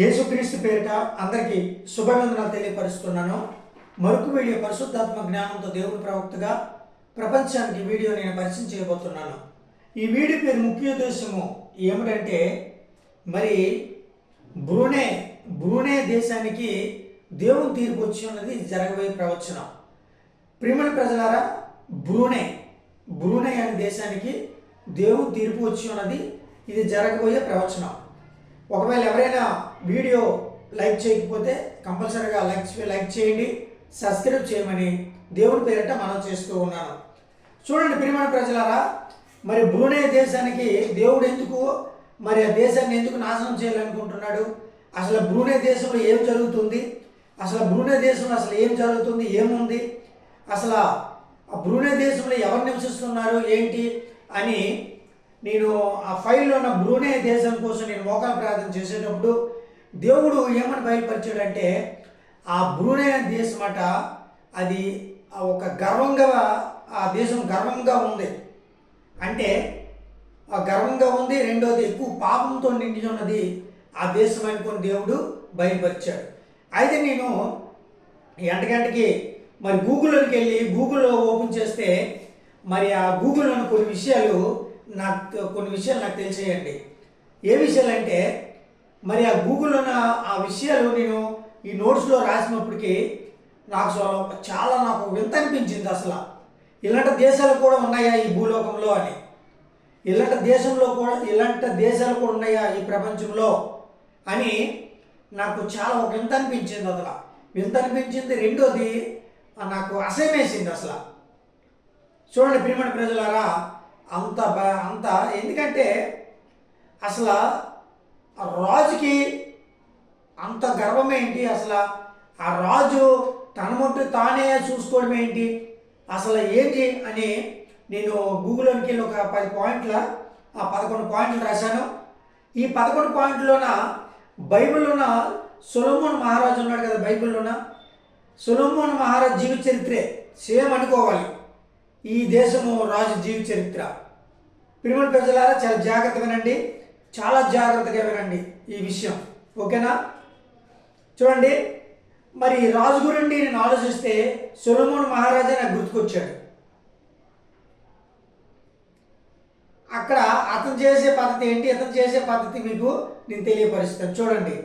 యేసుక్రీస్తు పేరిట అందరికీ శుభవందనాలు తెలియపరుస్తున్నాను. మరొక వీడియో పరిశుద్ధాత్మ జ్ఞానంతో దేవుని ప్రవక్తగా ప్రపంచానికి వీడియో నేను పరిచయం చేయబోతున్నాను. ఈ వీడియో పేరు ముఖ్య ఉద్దేశము ఏమిటంటే మరి బ్రూనే బ్రూనే దేశానికి దేవుని తీర్పు వచ్చి ఉన్నది జరగబోయే ప్రవచనం. ప్రియమైన ప్రజలారా బ్రూనే బ్రూనే అనే దేశానికి దేవుని తీర్పు వచ్చి ఉన్నది ఇది జరగబోయే ప్రవచనం. ఒకవేళ ఎవరైనా వీడియో లైక్ చేయకపోతే కంపల్సరీగా లైక్ లైక్ చేయండి సబ్స్క్రైబ్ చేయమని దేవుడి పేరిట మనం చేస్తూ ఉన్నాను. చూడండి ప్రియమైన ప్రజలారా మరి బ్రూనే దేశానికి దేవుడు ఎందుకు మరి ఆ దేశాన్ని ఎందుకు నాశనం చేయాలనుకుంటున్నాడు? అసలు బ్రూనే దేశంలో ఏం జరుగుతుంది? అసలు బ్రూనే దేశంలో అసలు ఏం జరుగుతుంది? ఏముంది? అసలు ఆ బ్రూనే దేశంలో ఎవరు నివసిస్తున్నారు? ఏంటి? అని నేను ఆ ఫైల్లో ఉన్న బ్రూనే దేశం కోసం నేను మోకాల ప్రార్థన చేసేటప్పుడు దేవుడు ఏమని బయలుపరిచాడంటే ఆ బ్రూనే దేశం అట అది ఒక గర్వంగా ఆ దేశం గర్వంగా ఉంది. అంటే ఆ గర్వంగా ఉంది రెండోది ఎక్కువ పాపంతో నిండి ఉన్నది ఆ దేశం అనుకుని దేవుడు బయలుపరిచాడు. అయితే నేను ఎంటగంటకి మరి గూగుల్లోకి వెళ్ళి గూగుల్లో ఓపెన్ చేస్తే మరి ఆ గూగుల్లో కొన్ని విషయాలు నాకు కొన్ని విషయాలు నాకు తెలిసేయండి. ఏ విషయాలు అంటే మరి ఆ గూగుల్లో ఆ విషయాలు నేను ఈ నోట్స్లో రాసినప్పటికీ నాకు చాలా నాకు వింత అనిపించింది అసలు. ఇలాంటి దేశాలు కూడా ఉన్నాయా ఈ భూలోకంలో అని? ఇలాంటి దేశంలో కూడా ఇలాంటి దేశాలు కూడా ఉన్నాయా ఈ ప్రపంచంలో అని నాకు చాలా ఒక వింత అనిపించింది అసలు. వింత అనిపించింది రెండోది నాకు అసహ్యమేసింది అసలు. చూడండి ప్రియమైన ప్రజలారా అంత బ- అంత ఎందుకంటే అసలు ఆ రాజుకి అంత గర్వం ఏంటి? అసలు ఆ రాజు తన మట్టు తానే చూసుకోవడం ఏంటి? అసలు ఏంటి అని నేను గూగుల్లోకి వెళ్ళి ఒక పది పాయింట్ల ఆ పదకొండు పాయింట్లు రాశాను. ఈ పదకొండు పాయింట్లోన బైబిల్లోన సొలమోన్ మహారాజు ఉన్నాడు కదా బైబిల్లోన? సొలమోన్ మహారాజ్ జీవిత చరిత్రే సేమ్ అనుకోవాలి. ఈ దేశము రాజు జీవిత చరిత్ర. పిరుమల ప్రజలారా చాలా జాగ్రత్తగా వినండి. చాలా జాగ్రత్తగా వినండి ఈ విషయం. ఓకేనా? చూడండి. మరి రాజు గురించి నేను ఆలోచిస్తే సొలమోన్ మహారాజా నాకు గుర్తుకొచ్చాడు. అక్కడ అతను చేసే పద్ధతి ఏంటి అతను చేసే పద్ధతి మీకు నేను తెలియపరుస్తాను. చూడండి.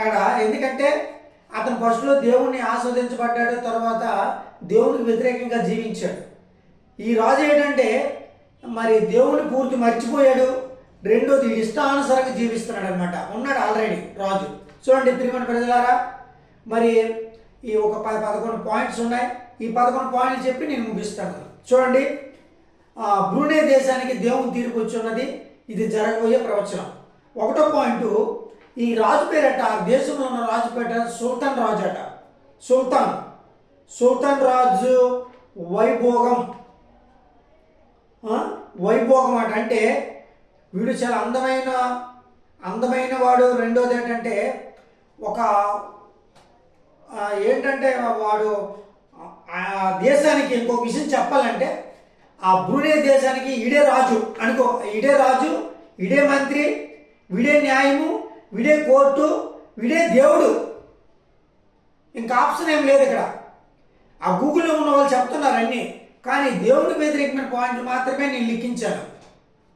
అక్కడ ఎందుకంటే అతను ఫస్ట్లో దేవుణ్ణి ఆస్వాదించబడ్డాడు తర్వాత దేవునికి వ్యతిరేకంగా జీవించాడు. ఈ రాజు ఏంటంటే మరి దేవుని పూర్తి మర్చిపోయాడు. రెండోది ఇష్టానుసారంగా జీవిస్తున్నాడు అనమాట ఉన్నాడు ఆల్రెడీ రాజు. చూడండి తిరుమల ప్రజలారా మరి ఈ ఒక పది పదకొండు పాయింట్స్ ఉన్నాయి. ఈ పదకొండు పాయింట్లు చెప్పి నేను ముగిస్తాను. చూడండి ఆ, బ్రూనే దేశానికి దేవుని తీర్పు వచ్చి ఉన్నది. ఇది జరగబోయే ప్రవచనం. ఒకటో పాయింట్ ఈ రాజు పేరట ఆ దేశంలో ఉన్న రాజు పేట సుల్తాన్ రాజు అట. సుల్తాన్ సుల్తాన్ రాజు వైభోగం. వైభోగం అట అంటే వీడు చాలా అందమైన అందమైన వాడు. రెండోది ఏంటంటే ఒక ఏంటంటే వాడు ఆ దేశానికి ఇంకో విషయం చెప్పాలంటే ఆ బ్రూనే దేశానికి ఇడే రాజు అనుకో ఇడే రాజు ఇడే మంత్రి విడే న్యాయము విడే కోర్టు విడే దేవుడు. ఇంకా ఆప్షన్ ఏం లేదు ఇక్కడ. ఆ గూగుల్లో ఉన్న వాళ్ళు చెప్తున్నారు అన్నీ. కానీ దేవుడికి వ్యతిరేకమైన పాయింట్లు మాత్రమే నేను లిఖించాను.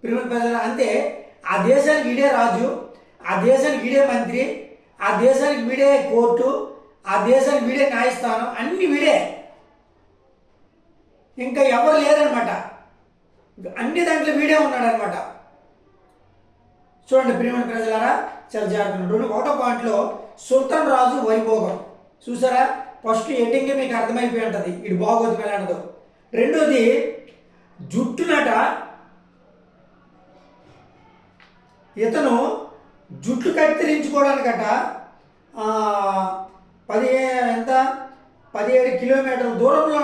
పిలువని ప్రజలు అంతే ఆ దేశానికి ఇడే రాజు ఆ దేశానికి ఇడే మంత్రి ఆ దేశానికి వీడే కోర్టు ఆ దేశానికి వీడే న్యాయస్థానం అన్ని వీడే ఇంకా ఎవరు లేరనమాట. అన్ని దాంట్లో వీడే ఉన్నాడనమాట. చూడండి ప్రియమైన ప్రజలారా చాలా జాగ్రత్త రెండు ఒకటో పాయింట్లో సుల్తాన్ రాజు వైభోగం. చూసారా? ఫస్ట్ ఎడ్డింగ్ మీకు అర్థమైపోయి ఉంటుంది. ఇటు బాగోదు ఎలాంటిదో రెండోది జుట్టునట. ఇతను జుట్లు కత్తిరించుకోవడానికట పదిహే ఎంత? పదిహేడు కిలోమీటర్ల దూరంలో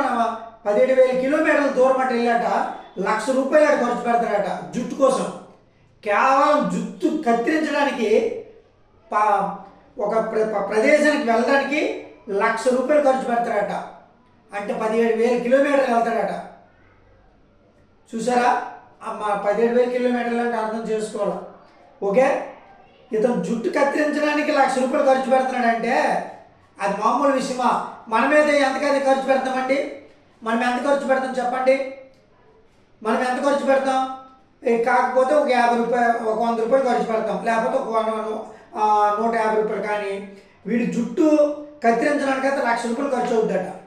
పదిహేడు వేల కిలోమీటర్ల దూరం అటు వెళ్ళాట. లక్ష రూపాయలు ఖర్చు పెడతాడట జుట్టు కోసం. కేవలం జుట్టు కత్తిరించడానికి ప- ఒక ప్ర ప్రదేశానికి వెళ్ళడానికి లక్ష రూపాయలు ఖర్చు పెడతాడట. అంటే పదిహేడు వేల కిలోమీటర్లు వెళ్తాడట. చూసారా? మా పదిహేడు వేల కిలోమీటర్లు అంటే అర్థం చేసుకోవాలి? ఓకే? ఇతను జుట్టు కత్తిరించడానికి లక్ష రూపాయలు ఖర్చు పెడుతున్నాడంటే అది మామూలు విషయమా? మన మీద ఎంతకైతే ఖర్చు పెడతామండి? మనం ఎంత ఖర్చు పెడతాం చెప్పండి? మనం ఎంత ఖర్చు పెడతాం? కాకపోతే ఒక యాభై రూపాయలు ఒక వంద రూపాయలు ఖర్చు పెడతాం. లేకపోతే ఒక వంద- నూట యాభై రూపాయలు కానీ. వీడి జుట్టు కత్తిరించడానికైతే లక్ష రూపాయలు ఖర్చు అవుతుందట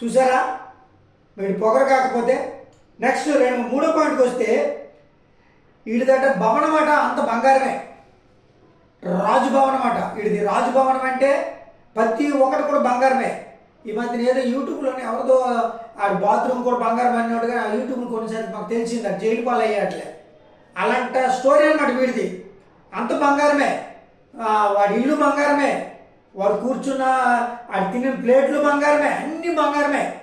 చూసారా? వీడి పొగరు కాకపోతే నెక్స్ట్ రెండు మూడో పాయింట్కి వస్తే వీడిదట భవనం అట అంత బంగారమే. రాజుభవనం అట. వీడిది రాజుభవనం అంటే ప్రతి ఒక్కటి కూడా బంగారమే. ఈ మధ్యన ఏదో యూట్యూబ్లోనే ఎవరిదో ఆ బాత్రూమ్ కూడా బంగారం అన్నట్టుగా ఆ యూట్యూబ్ కొన్నిసార్లు మాకు తెలిసింది. అది జైలు పాలు అలాంటి స్టోరీ అనమాట వీడిది. అంత బంగారమే. వాడి ఇల్లు బంగారమే. వాడు కూర్చున్న వాడు తినే ప్లేట్లు బంగారమే అన్ని బంగారమే.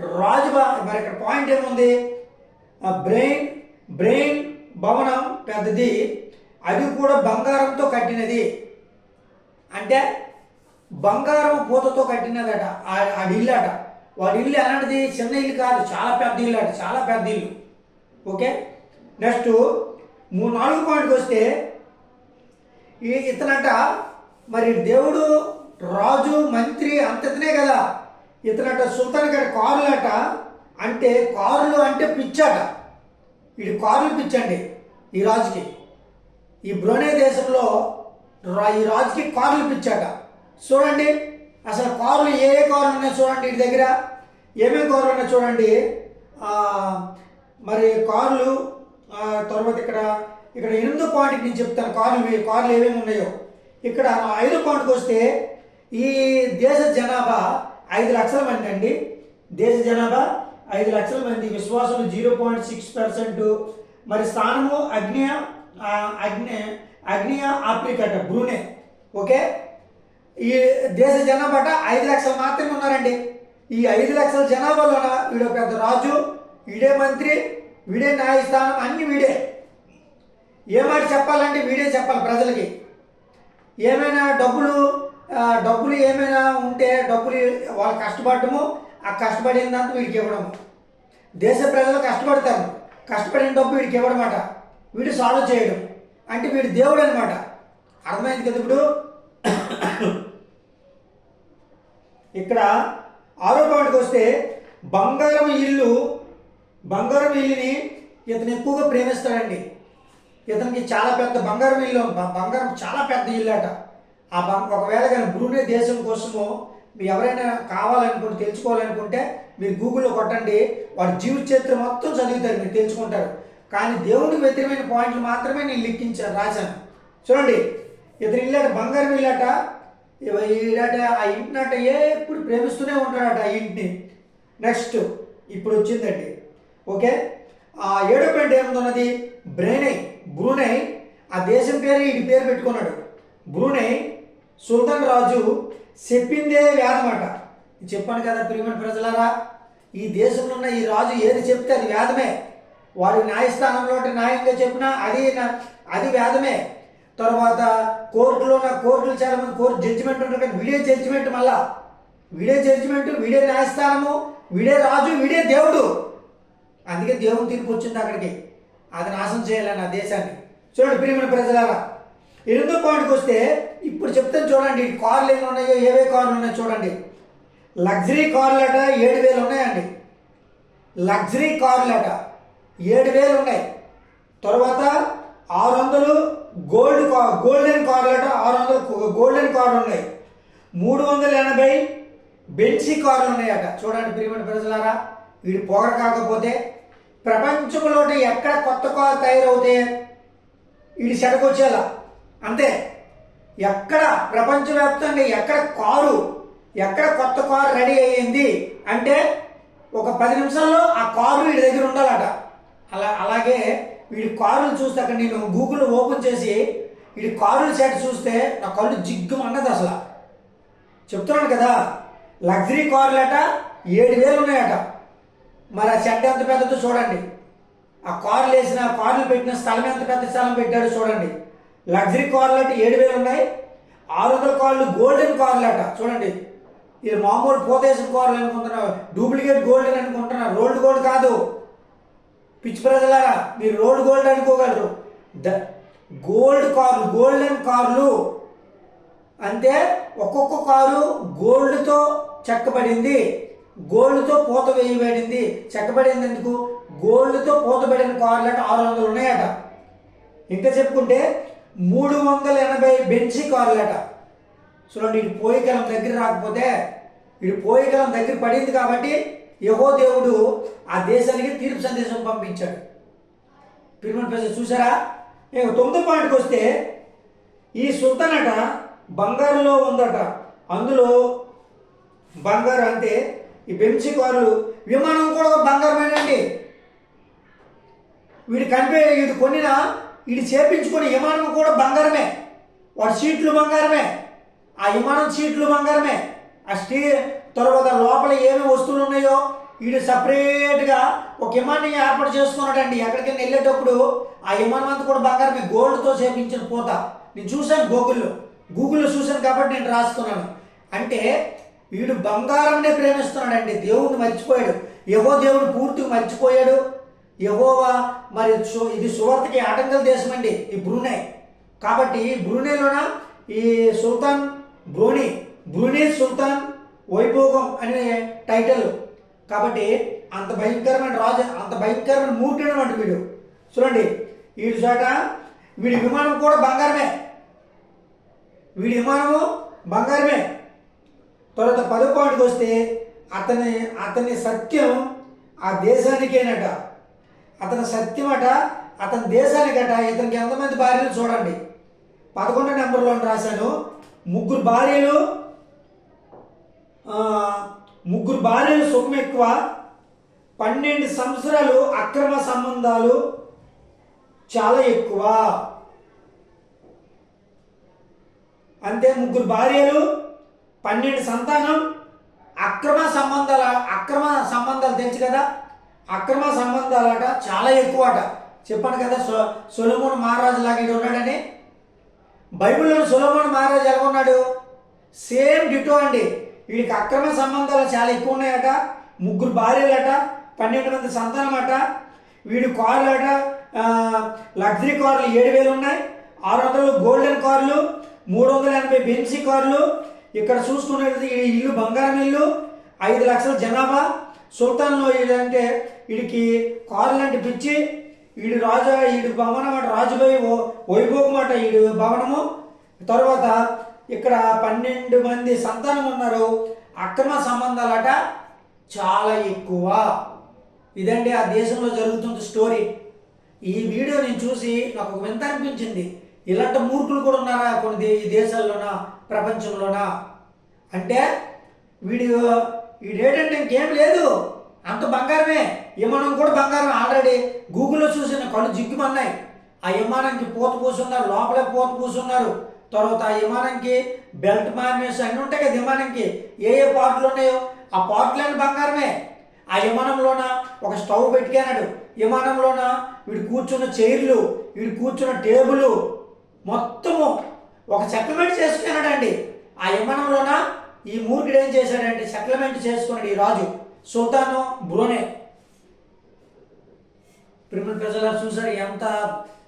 రాజు బా మరి ఇక్కడ పాయింట్ ఏముంది? బ్రెయిన్ బ్రెయిన్ భవనం పెద్దది. అది కూడా బంగారంతో కట్టినది. అంటే బంగారం పూతతో కట్టినదట. ఆ- ఆడి ఇల్లు అట వాడి ఇల్లు ఎలాంటిది? చిన్న ఇల్లు కాదు. చాలా పెద్ద ఇల్లు అట. చాలా పెద్ద ఇల్లు. ఓకే? నెక్స్ట్ మూడు నాలుగు పాయింట్కి వస్తే ఈ ఇతనట మరి దేవుడు రాజు మంత్రి అంతటినే కదా. ఇతనట సుల్తాన్ గారి కారులట అంటే కారులు అంటే పిచ్చట. ఇది కారులు పిచ్చండి ఈ రాజుకి. ఈ బ్రోనే దేశంలో రా- ఈ రాజుకి కార్లు పిచ్చాట. చూడండి అసలు కార్లు ఏ ఏ కార్లు ఉన్నాయి చూడండి వీటి దగ్గర. ఏమేమి కార్లు ఉన్నాయి చూడండి. మరి కార్లు తర్వాత ఇక్కడ ఇక్కడ ఎనిమిదో పాయింట్కి నేను చెప్తాను కార్లు కార్లు ఏమేమి ఉన్నాయో. ఇక్కడ ఐదో పాయింట్కి వస్తే ఈ దేశ జనాభా ఐదు లక్షల మంది అండి. దేశ జనాభా ఐదు లక్షల మంది. విశ్వాసం జీరో పాయింట్ సిక్స్ పర్సెంట్. మరి స్థానము అగ్నియ అగ్నే అగ్ని అగ్నియ ఆఫ్రికట బ్రూనే. ఓకే? ఈ దేశ జనాభాట ఐదు లక్షలు మాత్రమే ఉన్నారండి. ఈ ఐదు లక్షల జనాభాలోన వీడు పెద్ద రాజు వీడే మంత్రి వీడే న్యాయస్థానం అన్ని వీడే. ఏమాట చెప్పాలంటే వీడే చెప్పాలి ప్రజలకి. ఏమైనా డబ్బులు డబ్బులు ఏమైనా ఉంటే డబ్బులు వాళ్ళు కష్టపడటము ఆ కష్టపడిన దాంతో వీడికి ఇవ్వడం దేశ ప్రజలు కష్టపడతారు. కష్టపడిన డబ్బు వీడికి ఇవ్వడమాట. వీడు సాల్వ్ చేయడం. అంటే వీడు దేవుడు అనమాట అర్థమైంది కదా ఇప్పుడు? ఇక్కడ ఆరోపణకి వస్తే బంగారం ఇల్లు బంగారం ఇల్లుని ఇతను ఎక్కువగా ప్రేమిస్తాడండి. ఇతనికి చాలా పెద్ద బంగారం ఇల్లు బంగారం చాలా పెద్ద ఇల్లు అట ఆ బం ఒకవేళ కానీ బ్రూనే దేశం కోసము మీరు ఎవరైనా కావాలనుకుంటే తెలుసుకోవాలనుకుంటే మీరు గూగుల్లో కొట్టండి. వాడి జీవిత చరిత్ర మొత్తం చదువుతారు మీరు తెలుసుకుంటారు. కానీ దేవుడికి వ్యతిరేకమైన పాయింట్లు మాత్రమే నేను లిఖించాను రాశాను. చూడండి ఇతను ఇల్లాట బంగారం ఇల్లాట. ఇవ- ఈడట ఆ ఇంటినట ఎప్పుడు ప్రేమిస్తూనే ఉంటాడట ఆ ఇంటిని. నెక్స్ట్ ఇప్పుడు వచ్చిందండి. ఓకే? ఆ ఏడో పాయింట్ ఏముందన్నది బ్రేనై బ్రూనై ఆ దేశం పేరు ఇది పేరు పెట్టుకున్నాడు. బ్రూనై సుల్తాన్ రాజు చెప్పిందే వేదమాట. చెప్పాను కదా ప్రియమైన ప్రజలారా ఈ దేశంలో ఉన్న ఈ రాజు ఏది చెప్తే అది వేదమే. వారి న్యాయస్థానంలో ఉంటే న్యాయంగా చెప్పినా అది అది వేదమే. తర్వాత కోర్టులో ఉన్న కోర్టులు చాలా మంది కోర్టు జడ్జిమెంట్ ఉంటారు కానీ వీడే జడ్జిమెంట్ మళ్ళా. వీడే జడ్జిమెంట్ వీడే న్యాయస్థానము వీడే రాజు వీడే దేవుడు. అందుకే దేవుని తీర్పు వచ్చింది అక్కడికి. అది నాశనం చేయాలని ఆ దేశాన్ని. చూడండి ప్రియమైన ప్రజలారా ఎనిమిదో పాయింట్కి వస్తే ఇప్పుడు చెప్తాను చూడండి ఈ కార్లు ఎన్ని ఉన్నాయో ఏవే కార్లు ఉన్నాయో చూడండి. లగ్జరీ కార్లు అట ఏడు వేలు ఉన్నాయండి. లగ్జరీ కార్లు అట ఏడు వేలు ఉన్నాయి. తర్వాత ఆరు వందలు గోల్డ్ కార్ గోల్డెన్ కార్లు అట ఆరు వందలు గోల్డెన్ కార్లు ఉన్నాయి. మూడు వందల ఎనభై బెన్సీ కార్లు ఉన్నాయట. చూడండి ప్రియమైన ప్రజలారా వీడు పొగ కాకపోతే ప్రపంచంలో ఎక్కడ కొత్త కారు తయారవుతే వీడి చెడకొచ్చేలా అంతే. ఎక్కడ ప్రపంచవ్యాప్తంగా ఎక్కడ కారు ఎక్కడ కొత్త కారు రెడీ అయ్యింది అంటే ఒక పది నిమిషాల్లో ఆ కారు వీడి దగ్గర ఉండాలట. అలా అలాగే వీడి కారులు చూస్తే అక్కడ నేను గూగుల్ ఓపెన్ చేసి వీడి కారుల సెట్ చూస్తే నా కళ్ళు జిగ్గు అన్నది అసలు. చెప్తున్నాను కదా లగ్జరీ కార్లు అట ఏడు వేలు ఉన్నాయట. మరి ఆ చెడ్డ ఎంత పెద్దదో చూడండి. ఆ కార్లు వేసిన కార్లు పెట్టిన స్థలం ఎంత పెద్ద స్థలం పెట్టాడో చూడండి. లగ్జరీ కార్లు అంటే ఏడు వేలు ఉన్నాయి. ఆరు వందల కార్లు గోల్డెన్ కార్లు అట చూడండి. ఇది మామూలు పోతేసిన కార్లు అనుకుంటున్నారు డూప్లికేట్ గోల్డెన్ అనుకుంటున్నారు. రోల్డ్ గోల్డ్ కాదు. పిచ్చి ప్రజలారా మీరు రోల్డ్ గోల్డ్ అనుకోగలరు. ద గోల్డ్ కార్లు గోల్డెన్ కార్లు అంటే ఒక్కొక్క కారు గోల్డ్తో చెక్కబడింది. గోల్డ్తో పూత వేయబడింది. చెక్కబడింది ఎందుకు? గోల్డ్తో పూతబడిన కార్లట ఆరు వందలు ఉన్నాయట. ఇంకా చెప్పుకుంటే మూడు వందల ఎనభై బెంచి కార్లట. చూడండి ఇటు పోయికలం దగ్గర రాకపోతే ఇటు పోయికలం దగ్గర పడింది కాబట్టి యహో దేవుడు ఆ దేశానికి తీర్పు సందేశం పంపించాడు. పిరిమల్ ప్రజలు చూసారా? ఇక తొమ్మిది పాయింట్కి వస్తే ఈ సుల్తాన్ బంగారులో ఉందట. అందులో బంగారు అంటే ఈ బెంచి కార్లు విమానం కూడా బంగారమేనండి వీడు కనిపే ఇది కొనిన వీడు చేపించుకుని విమానం కూడా బంగారమే. వాడి సీట్లు బంగారమే. ఆ విమానం సీట్లు బంగారమే. ఆ స్టీ తర్వాత లోపల ఏమి వస్తువులు ఉన్నాయో వీడు సపరేట్గా ఒక విమానం ఏర్పాటు చేసుకున్నాడండి. ఎక్కడికైనా వెళ్ళేటప్పుడు ఆ విమానం అంతా కూడా బంగారమే. గోల్డ్తో చేపించిన పోత. నేను చూశాను గూగుల్లో గూగుల్లో చూశాను కాబట్టి నేను రాస్తున్నాను. అంటే వీడు బంగారంనే ప్రేమిస్తున్నాడండి. దేవుడిని మర్చిపోయాడు. యహో దేవుడు పూర్తిగా మర్చిపోయాడు. యహోవా మరి ఇది సువార్తకి ఆటంకల దేశం అండి ఈ బ్రూనే. కాబట్టి ఈ ఈ సుల్తాన్ బ్రూని బ్రూనే సుల్తాన్ వైభోగం అనే టైటిల్. కాబట్టి అంత భయంకరమైన రాజు అంత భయంకరమైన మూర్తి వీడు. చూడండి వీడి చోట వీడి విమానం కూడా బంగారమే. వీడి విమానము బంగారమే. తర్వాత పదకొండుకి వస్తే అతని అతని సత్యం ఆ దేశానికేనట. అతని సత్యం అట అతని దేశానికట ఇతనికి ఎంతమంది భార్యలు చూడండి. పదకొండో నెంబర్లో రాశాను. ముగ్గురు భార్యలు ముగ్గురు భార్యలు సుఖం ఎక్కువ. పన్నెండు సంవత్సరాలు అక్రమ సంబంధాలు చాలా ఎక్కువ. అంతే ముగ్గురు భార్యలు పన్నెండు సంతానం అక్రమ సంబంధాల అక్రమ సంబంధాలు తెలుసు కదా? అక్రమ సంబంధాలట చాలా ఎక్కువ అట చెప్పాను కదా సొ సొలమోన్ మహారాజు లాగా ఇటు ఉన్నాడని? బైబిల్లో సొలమోన్ మహారాజు ఎలా ఉన్నాడు? సేమ్ డిటో అండి. వీడికి అక్రమ సంబంధాలు చాలా ఎక్కువ ఉన్నాయట. ముగ్గురు భార్యలట పన్నెండు మంది సంతానం అట వీడి కార్లు అట లగ్జరీ కార్లు ఏడు వేలు ఉన్నాయి. ఆరు వందలు గోల్డెన్ కార్లు మూడు వందల ఎనభై బెన్సీ కార్లు ఇక్కడ చూసుకున్నట్లయితే ఈ ఇల్లు బంగారం ఇల్లు ఐదు లక్షల జనాభా. సుల్తాన్లో అంటే వీడికి కారు లాంటి పిచ్చి వీడు రాజు వీడి భవనం అట రాజుభాయి ఓ- వైభోగం అట వీడి భవనము. తర్వాత ఇక్కడ పన్నెండు మంది సంతానం ఉన్నారు. అక్రమ సంబంధాలట చాలా ఎక్కువ. ఇదండి ఆ దేశంలో జరుగుతున్న స్టోరీ ఈ వీడియో నేను చూసి నాకు ఒక వింత అనిపించింది. ఇలాంటి మూర్ఖులు కూడా ఉన్నారా కొన్ని ఈ దేశాల్లోనా ప్రపంచంలోనా? అంటే వీడు వీడేటంటే ఇంకేం లేదు. అంత బంగారమే. విమానం కూడా బంగారం ఆల్రెడీ గూగుల్లో చూసిన కళ్ళు జిగ్గుమన్నాయి. ఆ విమానానికి పూత పూసున్నారు లోపలే పూత పూసున్నారు తర్వాత ఆ విమానంకి బెల్ట్ మానేసి అన్నీ ఉంటాయి కదా విమానంకి ఏ ఏ పార్ట్లు ఉన్నాయో ఆ పార్ట్లన్నీ బంగారమే. ఆ విమానంలోన ఒక స్టవ్ పెట్టుకున్నాడు. విమానంలోన వీడు కూర్చున్న చైర్లు వీడు కూర్చున్న టేబుల్ మొత్తము ఒక సెటిల్మెంట్ చేసుకున్నాడండి. ఆ విమానంలోన ఈ మూర్ఖుడు ఏం చేశాడంటే సెటిల్మెంట్ చేసుకున్నాడు ఈ రాజు. సుల్తాను బ్రోనే ప్రిమిల్ ప్రజలు చూసారు ఎంత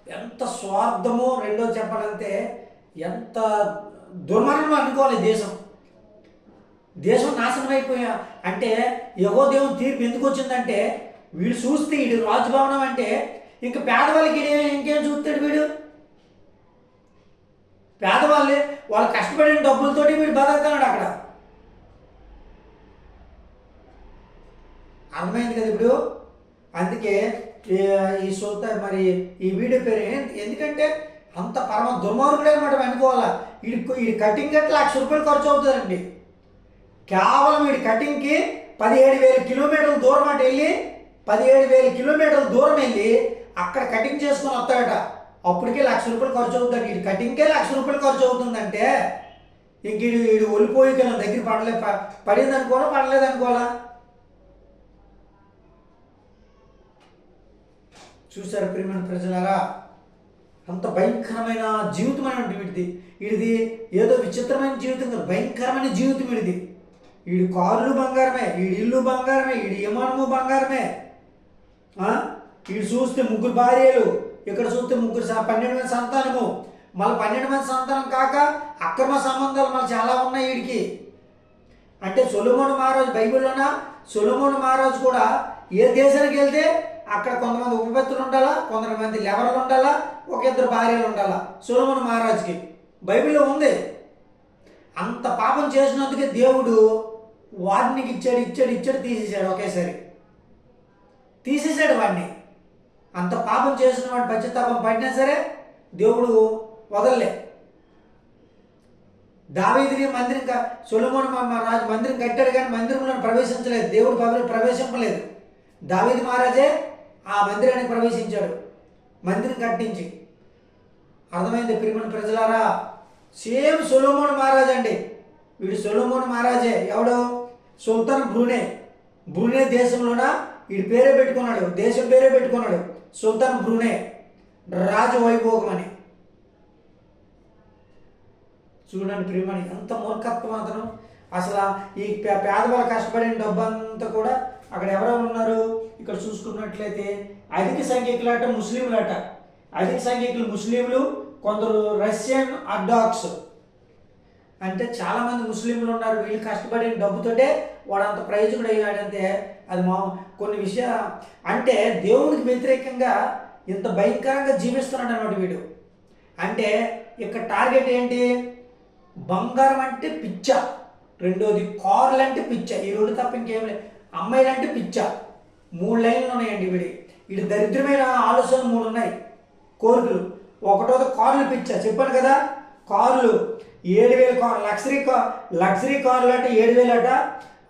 ఎంత స్వార్థము రెండో చెప్పాలంటే ఎంత దుర్మరణం అనుకోవాలి దేశం. దేశం నాశనం అయిపోయా అంటే యగో దేవుని తీర్పు ఎందుకు వచ్చిందంటే వీడు చూస్తే వీడు రాజభవనం అంటే ఇంక పేదవాళ్ళకి ఇంకేం చూస్తాడు వీడు? పేదవాళ్ళే వాళ్ళు కష్టపడిన డబ్బులతోటి వీడు బతుకుతున్నాడు అక్కడ. అర్థమైంది కదా ఇప్పుడు? అందుకే ఈ- ఈ సొంత మరి ఈ వీడియో పేరు ఎందుకంటే అంత పరమ దుర్మార్గుడే అనమాట అనుకోవాలా? వీడి వీడి కటింగ్ అంటే లక్ష రూపాయలు ఖర్చు అవుతుందండి. కేవలం వీడి కటింగ్కి పదిహేడు వేల కిలోమీటర్ల దూరం అటు వెళ్ళి పదిహేడు వేల కిలోమీటర్ల దూరం వెళ్ళి అక్కడ కటింగ్ చేసుకొని వస్తాడట. అప్పటికే లక్ష రూపాయలు ఖర్చు అవుతుంది వీడి కటింగ్కే లక్ష రూపాయలు ఖర్చు అవుతుందంటే ఇంక వీడు వీడు ఒలిపోయి కదా దగ్గర పడలే ప- పడింది అనుకోవాలా పడలేదు అనుకోవాలా చూసారు ప్రియమైన ప్రజలారా? అంత భయంకరమైన జీవితం అనేటువంటి వీడిది. వీడిది ఏదో విచిత్రమైన జీవితం కాదు భయంకరమైన జీవితం వీడిది. వీడి కార్లు బంగారమే వీడి ఇల్లు బంగారమే వీడి విమానము బంగారమే. వీడు చూస్తే ముగ్గురు భార్యలు ఇక్కడ చూస్తే ముగ్గురు పన్నెండు మంది సంతానము. మళ్ళీ పన్నెండు మంది సంతానం కాక అక్రమ సంబంధాలు మళ్ళీ చాలా ఉన్నాయి వీడికి అంటే సొలొమోను మహారాజు బైబిల్లోన? సొలొమోను మహారాజు కూడా ఏ దేశానికి వెళ్తే అక్కడ కొంతమంది ఉపపత్తులు ఉండాలా? కొంతమంది లెవర్లు ఉండాలా? ఒక ఇద్దరు భార్యలు ఉండాలా? సొలొమోను మహారాజుకి. బైబిల్లో ఉంది. అంత పాపం చేసినందుకే దేవుడు వాడినికి ఇచ్చాడు ఇచ్చాడు ఇచ్చాడు తీసేశాడు ఒకేసారి. తీసేశాడు వాడిని. అంత పాపం చేసిన వాడు పశ్చాత్తాపం పడినా సరే దేవుడు వదలలే. దావీదిని మందిరం క- మా- రాజు మందిరం కట్టాడు కానీ మందిరంలో ప్రవేశించలేదు. దేవుడు పదవి ప్రవేశింపలేదు. దావేది మహారాజే ఆ మందిరానికి ప్రవేశించాడు. మందిరం కట్టించి. అర్థమైంది ప్రియమైన ప్రజలారా? సేమ్ సొలోమోన్ మహారాజ్ అండి. వీడు సొలోమోన్ మహారాజే. ఎవడు? సుల్తాన్ బ్రూనే. బ్రూనే దేశంలోన? వీడి పేరే పెట్టుకున్నాడు దేశం పేరే పెట్టుకున్నాడు సుల్తాన్ బ్రూనే రాజవైభోగం అని చూడండి ప్రియమని ఎంత మూర్ఖత్వం అతను. అసలు ఈ పే- పేదవాళ్ళు కష్టపడిన డబ్బంతా కూడా అక్కడ ఎవరెవరు ఉన్నారు? ఇక్కడ చూసుకున్నట్లయితే అధిక సంఖ్యకులట ముస్లింలట. అధిక సంఖ్యకులు ముస్లింలు కొందరు రష్యన్ అర్డాక్స్ అంటే చాలామంది ముస్లింలు ఉన్నారు వీళ్ళు కష్టపడిన డబ్బుతోటే వాడు అంత ప్రయోజకుడు అయ్యాడంటే అది మా కొన్ని విషయ అంటే దేవునికి వ్యతిరేకంగా ఇంత భయంకరంగా జీవిస్తున్నాడు అనమాట వీడు. అంటే ఇక్కడ టార్గెట్ ఏంటి? బంగారం అంటే పిచ్చ. రెండోది కార్లు అంటే పిచ్చ. ఈ రెండు తప్ప ఇంకేం లేదు అమ్మాయిలు అంటే పిచ్చ. మూడు లైన్లు ఉన్నాయండి వీడి. వీడి దరిద్రమైన ఆలోచనలు మూడు ఉన్నాయి. కోరికలు. ఒకటోది కార్లు పిచ్చ. చెప్పాను కదా కార్లు. ఏడు వేల కార్ లగ్జరీ కార్ లగ్జరీ కార్లు అంటే ఏడు వేలు అట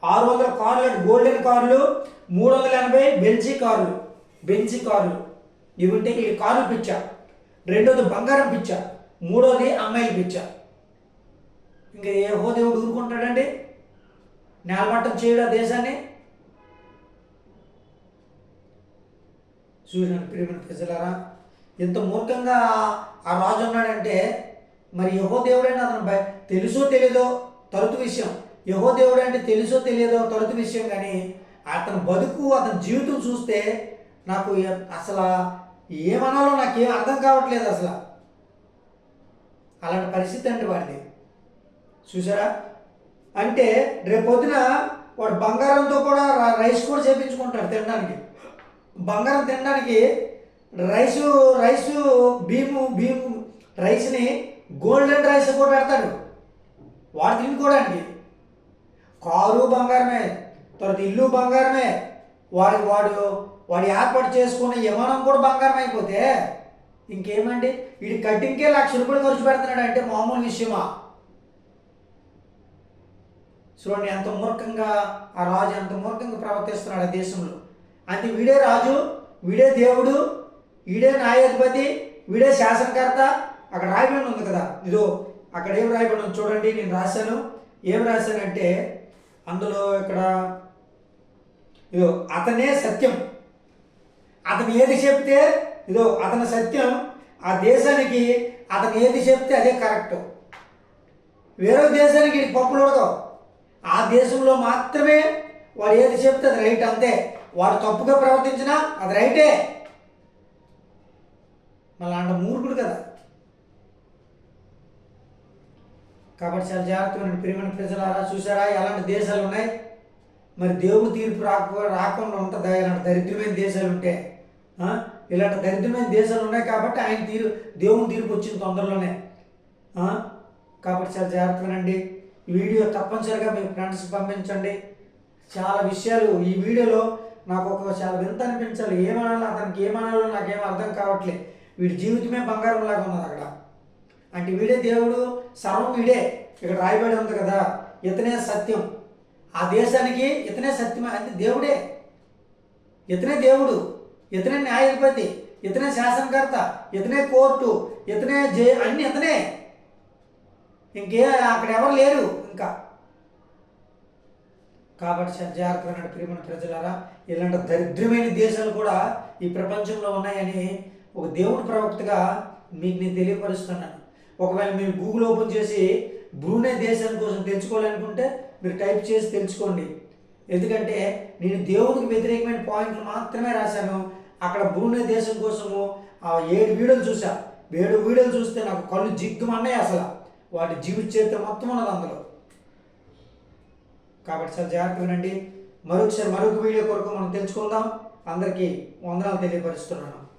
ఆరు వందల కార్లు అంటే గోల్డెన్ కార్లు మూడు వందల ఎనభై బెంచి కార్లు బెంచి కార్లు. ఇవి ఉంటే ఈ కార్లు పిచ్చ. రెండోది బంగారం పిచ్చ. మూడోది అమ్మాయిల పిచ్చ. ఇంకా ఏ హోదేవుడు ఊరుకుంటాడండి? నేలమట్టం చేయడా దేశాన్ని? చూడండి ప్రియమైన ప్రజలారా ఎంత మూర్ఖంగా ఆ రాజు ఉన్నాడంటే మరి యహో దేవుడైనా అతను తెలుసో తెలియదో తరుతు విషయం. యహో దేవుడు అంటే తెలుసో తెలియదో తరుతు విషయం కానీ అతని బతుకు అతని జీవితం చూస్తే నాకు అసలు ఏమనాలో నాకేం అర్థం కావట్లేదు అసలు. అలాంటి పరిస్థితి అండి వాడిది. చూసారా? అంటే రేపొద్దున వాడు బంగారంతో కూడా రైస్ కూడా చేపించుకుంటాడు తినడానికి. బంగారం తినడానికి రైసు రైసు భీము భీము రైస్ని గోల్డెన్ రైస్ కూడా పెడతాడు వాడు తినుకోవడానికి కారు బంగారమే తర్వాత ఇల్లు బంగారమే. వాడి వాడు వాడు ఏర్పాటు చేసుకున్న యమనం కూడా బంగారం అయిపోతే ఇంకేమండి? వీడి కటింగ్కే లక్ష రూపాయలు ఖర్చు పెడుతున్నాడు అంటే మామూలు విషయమా? చూడండి ఎంత మూర్ఖంగా ఆ రాజు ఎంత మూర్ఖంగా ప్రవర్తిస్తున్నాడు ఆ దేశంలో. అంటే వీడే రాజు వీడే దేవుడు వీడే న్యాయాధిపతి వీడే శాసనకర్త అక్కడ రాయబడి ఉంది కదా. ఇదో అక్కడ ఏం రాయబడి ఉంది చూడండి నేను రాశాను. ఏం రాశానంటే అందులో ఇక్కడ ఇదో అతనే సత్యం. అతను ఏది చెప్తే ఇదో అతని సత్యం. ఆ దేశానికి అతను ఏది చెప్తే అదే కరెక్ట్. వేరే దేశానికి పప్పులు ఉడకవు. ఆ దేశంలో మాత్రమే వాడు ఏది చెప్తే అది రైట్ అంతే. వాడు తప్పుగా ప్రవర్తించినా అది రైటే. మళ్ళీ అంట మూర్ఖుడు కదా. కాబట్టి చాలా జాగ్రత్తగా ప్రియమైన ప్రజలారా చూసారా ఎలాంటి దేశాలు ఉన్నాయి? మరి దేవుడు తీర్పు రాక రాకుండా ఉంటుందా? ఇలాంటి దరిద్రమైన దేశాలు ఉంటే ఇలాంటి దరిద్రమైన దేశాలు ఉన్నాయి కాబట్టి ఆయన తీరు దేవుని తీర్పు వచ్చింది తొందరలోనే కాబట్టి చాలా జాగ్రత్తగానండి ఈ వీడియో తప్పనిసరిగా మీ ఫ్రెండ్స్కి పంపించండి. చాలా విషయాలు ఈ వీడియోలో నాకు ఒక చాలా వింత అనిపించాలి. ఏమనాలో అతనికి ఏమనాలో నాకేం అర్థం కావట్లేదు వీడి జీవితమే బంగారం లాగా ఉన్నది అక్కడ. అంటే వీడే దేవుడు సర్వం వీడే. ఇక్కడ రాయబడి ఉంది కదా ఇతనే సత్యం. ఆ దేశానికి ఇతనే సత్యం అంటే దేవుడే. ఇతనే దేవుడు ఇతనే న్యాయాధిపతి ఇతనే శాసనకర్త ఇతనే కోర్టు ఇతనే జే అన్ని ఇతనే. ఇంకే అక్కడ ఎవరు లేరు ఇంకా. కాబట్టి చాలా జాగ్రత్తగా నడు ప్రియమైన ప్రజలారా ఇలాంటి దరిద్రమైన దేశాలు కూడా ఈ ప్రపంచంలో ఉన్నాయని ఒక దేవుడి ప్రవక్తగా మీకు నేను తెలియపరుస్తున్నాను. ఒకవేళ మీరు గూగుల్ ఓపెన్ చేసి బ్రూనే దేశం కోసం తెలుసుకోవాలనుకుంటే మీరు టైప్ చేసి తెలుసుకోండి. ఎందుకంటే నేను దేవుడికి వ్యతిరేకమైన పాయింట్లు మాత్రమే రాశాను. అక్కడ బ్రూనే దేశం కోసము ఆ ఏడు వీడియోలు చూసా ఏడు వీడియోలు చూస్తే నాకు కళ్ళు జిగ్గుమన్నాయి అసలు. వాటి జీవిత చరిత్ర మొత్తం ఉన్నది అందులో. కాబట్టి సార్ జాగ్రత్త వినండి మరొకసారి మరొక వీడియో కొరకు మనం తెలుసుకుందాం. అందరికీ వందనాలు తెలియపరుస్తున్నాను.